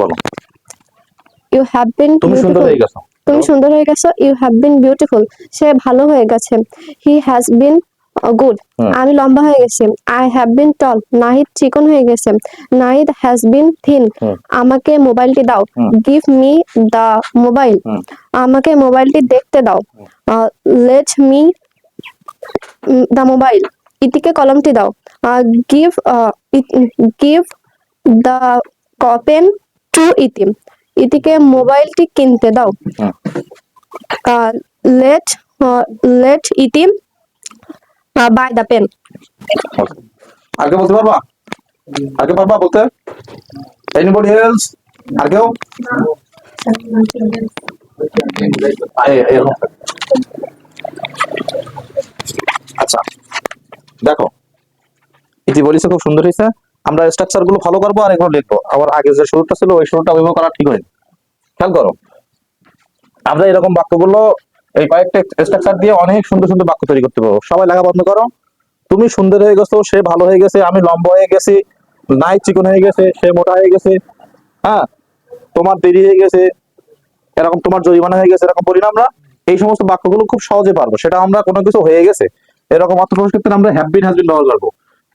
বলো you have বিন তুমি সুন্দর হয়ে গেছো। তুমি সুন্দর হয়ে গেছো। ইউ হ্যাভ বিন বিউটিফুল সে ভালো হয়ে গেছে। হি হ্যাজ বিন গুড আমি লম্বা হয়ে গেছি। I have been tall Nahid চিকন হয়ে গেছে। নাহিদ হ্যাজ বিন থিন আমাকে মোবাইলটি দাও। গিভ মি দা মোবাইল আমাকে মোবাইলটি দেখতে দাও। লেট মি দা মোবাইল ইতিকে কলমটি দাও। Give give the pen to Iti. ইতিকে মোবাইলটি কিনতে দাও। হুম। Let let Iti by the pen. আর কেউ বলতে পারবা? আর কেউ পারবা বলতে? এনিবডি এলস আর কেউ? আচ্ছা দেখো। ইতি বলিস খুব সুন্দর হয়েছে আমরা স্ট্রাকচারগুলো ফলো করব আর এগুলো লিখব। আবার আগে যে শুরুটা ছিল, ওই শুরুটা ওইভাবে করা ঠিক হয়নি। খেয়াল করো, আমরা এরকম বাক্যগুলো এই কয়েকটা স্ট্রাকচার দিয়ে অনেক সুন্দর সুন্দর বাক্য তৈরি করতে পারব। সবাই লেখা বন্ধ করো। তুমি সুন্দর হয়ে গেছো, সে ভালো হয়ে গেছে, আমি লম্বা হয়ে গেছি, নাই চিকন হয়ে গেছে, সে মোটা হয়ে গেছে হ্যাঁ তোমার দেরি হয়ে গেছে, এরকম তোমার জরিমানা হয়ে গেছে, এরকম বলি না আমরা। এই সমস্ত বাক্যগুলো খুব সহজে পারব। সেটা আমরা কোনো কিছু হয়ে গেছে। এরকম অর্থ করতে আমরা হ্যাভ বিন ব্যবহার করব।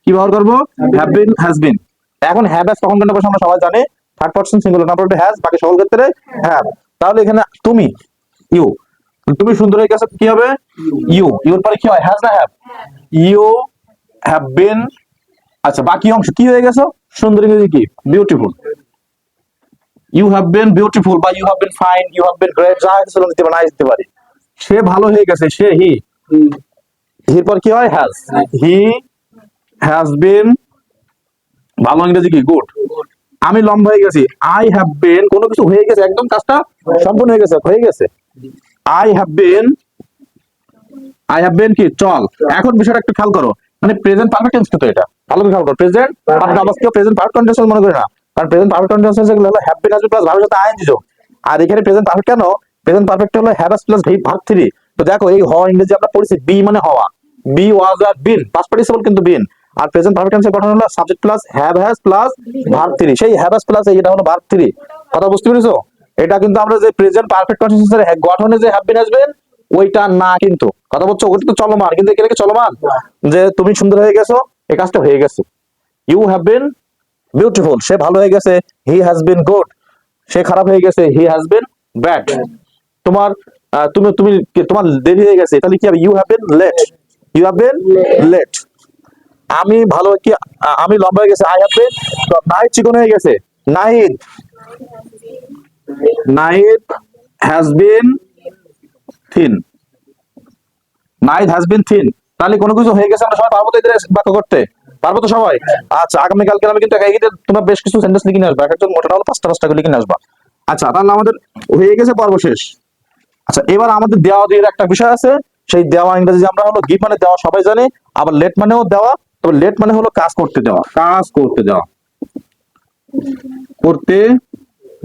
কি ব্যবহার করব? হ্যাভ বিন হ্যাজ বিন এখন হ্যাভ হ্যাজ কখন কোনটা আমরা সবাই জানি। Third person singular number has বাকি সকল ক্ষেত্রে হ্যাভ তাহলে এখানে তুমি ইউ তুমি সুন্দর হয়ে গেছো কি হবে? ইউ ইউর পরে কি হয়? হ্যাজ না হ্যাভ ইউ হ্যাভ বিন আচ্ছা বাকি অংশ কি হয়ে গেছো? সুন্দর ইংরেজি কি? Beautiful you have been beautiful বা you have been fine you have been great যা কিছু দিতে পারি না দিতে পারি। সে ভালো হয়ে গেছে সে হি হির পর কি হয়? হ্যাজ হি হ্যাজ বিন ভালো ইংরেজি কি? গুড আমি লম্বা হয়ে গেছি। আই হ্যাভ বিন কোনো কিছু হয়ে গেছে একদম কাজটা সম্পূর্ণ হয়ে গেছে হয়ে গেছে। I have been I have been কি? চল এখন বিষয়টা একটু খেয়াল করো। মানে প্রেজেন্ট পারফেক্ট টেন্স কিন্তু এটা। ভালো করে খেয়াল করো। প্রেজেন্ট পারফেক্ট আবার কেউ প্রেজেন্ট পারফেক্ট কন্টিনিউয়াস মনে করে না। কারণ প্রেজেন্ট পারফেক্ট কন্টিনিউয়াস যেগুলো হলো হ্যাভ বিন বিন প্লাস ভার্বের সাথে আইএনজি যোগ আর এখানে প্রেজেন্ট পারফেক্ট কেন? প্রেজেন্ট পারফেক্ট হলো have plus V verb three তো দেখো এই হওয়া ইংরেজি আমরা পড়েছি বি মানে হওয়া। বি ওয়াজ আর বিন পাস্ট পার্টিসিপল কিন্তু বিন আর প্রেজেন্ট পারফেক্ট টেন্সের গঠন হলো subject plus have has plus verb three সেই হ্যাভ হ্যাজ প্লাস এটা হলো ভার্ব থ্রি কথা বুঝতে পেরেছ? এটা কিন্তু আমরা যে প্রেজেন্ট পারফেক্ট কন্টিনিউয়াস গঠনে যে হ্যাভ বিন হ্যাজ বিন ওইটা না কিন্তু। কথা বলছো? ওটা তো চলমান। কিন্তু এখানে কি চলমান? যে তুমি সুন্দর হয়ে গেছো এই কাজটা হয়ে গেছে। ইউ হ্যাভ বিন বিউটিফুল সে ভালো হয়ে গেছে। হি হ্যাজ বিন গুড সে খারাপ হয়ে গেছে। হি হ্যাজ বিন ব্যাড তোমার তুমি তুমি তোমার দেরি হয়ে গেছে। তাহলে কি হবে? You have been late you have been late আমি ভালো কি আমি লম্বা হয়ে গেছে, আই হ্যাভ বিন নাইট চিকন হয়ে গেছে। Night night has been thin night has been thin তাহলে কোনো কিছু হয়ে গেছে, আমরা সবাই পারব তো এদের বাক্য করতে? পারব তো সবাই? আচ্ছা আগামীকালকে আমি কিন্তু এই যে তোমরা বেশ কিছু সেন্টেন্স লিখে নিয়ে আসবে। এক একজন মোটা হলো পাঁচটা পাঁচটা করে লিখে নিয়ে আসবা। আচ্ছা তাহলে আমাদের হয়ে গেছে পর্ব শেষ। আচ্ছা এবার আমাদের দেওয়া দিয়ে একটা বিষয় আছে, সেই দেওয়া ইংরেজি আমরা হলো গিভ মানে দেওয়া, সবাই জানে। আবার লেট মানেও দেওয়া। তবে লেট মানে হলো কাজ করতে দেওয়া। কাজ করতে দেওয়া। করতে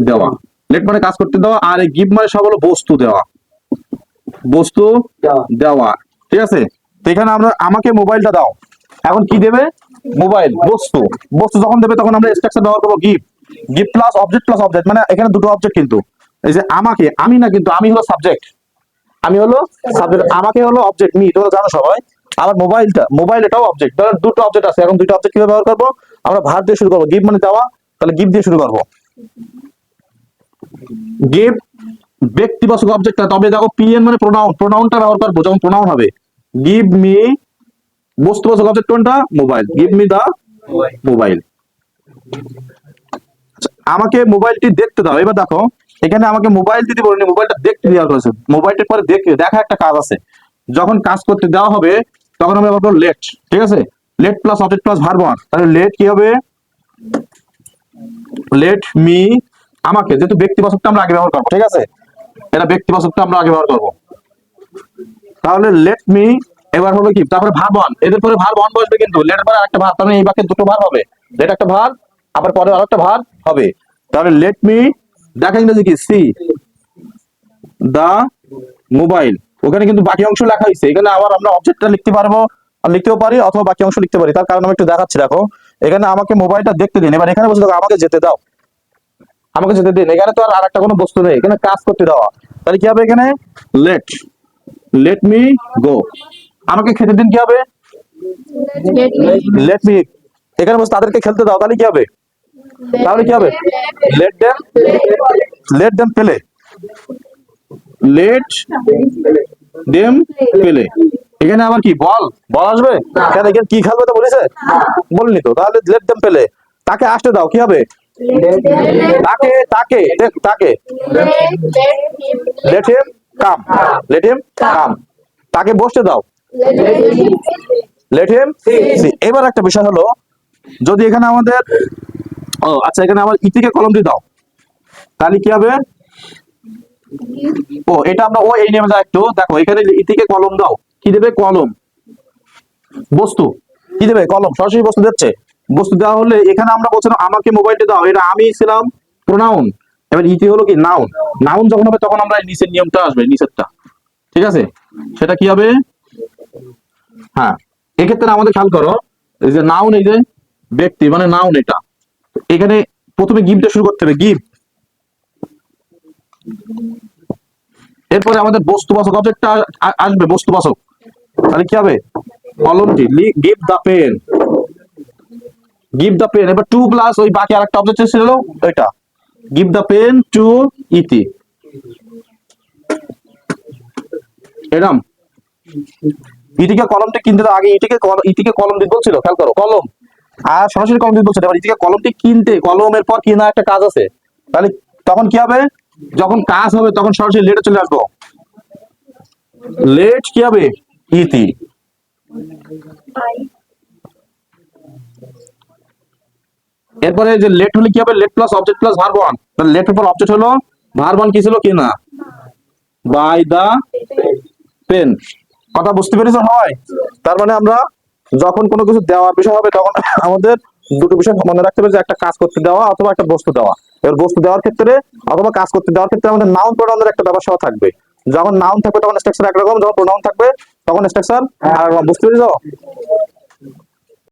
দেওয়া। লেট মানে কাজ করতে দেওয়া আর এই গিভ মানে সব হলো বস্তু দেওয়া। বস্তু দেওয়া। ঠিক আছে? এখানে আমরা আমাকে মোবাইলটা দাও। এখন কি দেবে? মোবাইল বস্তু। বস্তু যখন দেবে তখন আমরা স্ট্রাকচার ব্যবহার করব give give plus object plus object মানে এখানে দুটো অবজেক্ট কিন্তু। এই যে আমাকে আমি না কিন্তু আমি হলো সাবজেক্ট আমি হলো সাবজেক্ট আমাকে হলো অবজেক্ট মি তোমরা জানো সবাই। আবার মোবাইলটা, মোবাইল এটাও অবজেক্ট ধরেন দুটো অবজেক্ট আছে, এখন দুটো অবজেক্ট কীভাবে ব্যবহার করব? আমরা ভার দিয়ে শুরু করব। গিভ মানে দেওয়া, তাহলে গিভ দিয়ে শুরু করব। গিভ ব্যক্তিবাচক অবজেক্ট তবে দেখো পিএন মানে প্রোনাউন প্রোনাউনটা ব্যবহার করব, যখন প্রোনাউন হবে। গিভ মি বস্তুবাচক অবজেক্ট কোনটা? Mobile give me the mobile আমাকে মোবাইলটি দেখতে দাও। এবার দেখো, এখানে আমাকে মোবাইল দিতে বলিনি মোবাইলটা দেখতে দেওয়া হয়েছে। মোবাইলটার পরে দেখে, দেখা একটা কাজ আছে। যখন কাজ করতে দেওয়া হবে তখন আমরা করব লেট ঠিক আছে? Let plus object plus verb তাহলে লেট কি হবে? লেট মি আমাকে, যেহেতু ব্যক্তিবাচকটা আমরা আগে ব্যবহার করব, ঠিক আছে? এটা ব্যক্তিবাচকটা আমরা আগে ব্যবহার করব। তাহলে লেট মি এবার হলো কি? তারপরে ভার বন এদের পরে ভার বন বসবে কিন্তু। লেটের পরে একটা ভার তাহলে এই বাক্যে দুটো ভার হবে। লেট একটা ভার আবার পরে আরেকটা ভার হবে। তাহলে লেট মি দেখা ইংরেজি কি? সি দা মোবাইল ওখানে কিন্তু বাকি অংশ লেখা হয়েছে। এখানে আবার আমরা অবজেক্টটা লিখতে পারব আর লিখতেও পারি অথবা বাকি অংশ লিখতে পারি। তার কারণ আমি একটু দেখাচ্ছি দেখো। এখানে আমাকে মোবাইলটা দেখতে দিন। এবার এখানে বসে দেখো আমাকে যেতে দাও। আমাকে যেতে দিন। এখানে তো আর একটা কোনো বস্তু নেই। এখানে কাজ করতে দেওয়া তাহলে কি হবে এখানে? লেট লেট মি গো আমাকে খেতে দিন কি হবে? লেট মি এখানে বসে তাদেরকে খেলতে দাও। তাহলে কি হবে? তাহলে কি হবে? Let them let them play let them play এখানে আবার কি? বল। বল আসবে? কেন? এখানে কি খেলবে তো বলেছে বলিনি তো। তাহলে লেট দেম পেলে তাকে আসতে দাও কি হবে? তাকে তাকে তাকে। লেট হিম কাম লেট হিম কাম তাকে বসতে দাও। লেট হিম এবার একটা বিষয় হলো যদি এখানে আমাদের ও আচ্ছা এখানে আমার ইতিকে কলম দিয়ে দাও। তাহলে কি হবে? ও, এটা আমরা ও এই নেমে যাও একটু। দেখো, এখানে ইতিকে কলম দাও, কি দেবে? কলম। বস্তু। কি দেবে? কলম। সরাসরি বস্তু দিচ্ছে। বস্তু দেওয়া হলে এখানে আমরা বলছিলাম, আমাকে মোবাইলটা দাও। এটা আমি ছিলাম প্রোনাউন এবার ইতি হলো কি? নাউন নাউন যখন হবে, তখন আমরা নিচের নিয়মটা আসবে নিচেরটা ঠিক আছে? সেটা কি হবে? হ্যাঁ। এক্ষেত্রে আমাদের খেয়াল করো, এই যে নাউন এই যে ব্যক্তি মানে নাউন এটা। এখানে প্রথমে গিফট শুরু করতে হবে। গিফট এরপরে আমাদের বস্তুবাচক অবজেক্টটা আসবে, বস্তুবাচক। তাহলে কি হবে? কলমটি give the pen give the pen এবার টু প্লাস ওই বাকি আরেকটা অবজেক্ট ছিল ওইটা। গিভ দা পেন টু ইতি এরম। ইটিকে কলমটা কিনতে আগে ইটিকে ইটিকে কলম দিতে বলছিল খেয়াল করো, কলম। আর সরাসরি কলম দিতে বলছিল এবার ইটিকে কলমটি কিনতে, কলমের পর কিনা একটা কাজ আছে। তাহলে তখন কি হবে? যখন কাজ হবে, তখন সরাসরি লেটে চলে আসব। লেট কি হবে? ইতি এরপরে যে লেট হলে কি হবে? Let plus object plus verb one তাহলে লেট পর অবজেক্ট হলো ভার্ব ওয়ান কি ছিল? কি না? বাই দা পেন কথা বুঝতে পেরেছ? হয়। তার মানে আমরা যখন কোনো কিছু দেওয়ার বিষয় হবে, তখন আমাদের দুটো বিষয় মনে রাখতে হবে যে একটা কাজ করতে দেওয়া অথবা একটা বস্তু দেওয়া। এবার বস্তু দেওয়ার ক্ষেত্রে অথবা কাজ করতে দেওয়ার ক্ষেত্রে আমাদের নাউন প্রোনাউনের একটা ব্যবসা থাকবে। যখন নাউন থাকবে তখন স্ট্রাকচার একরকম, যখন প্রোনাউন থাকবে তখন স্ট্রাকচার আর বুঝতে পেরেছ?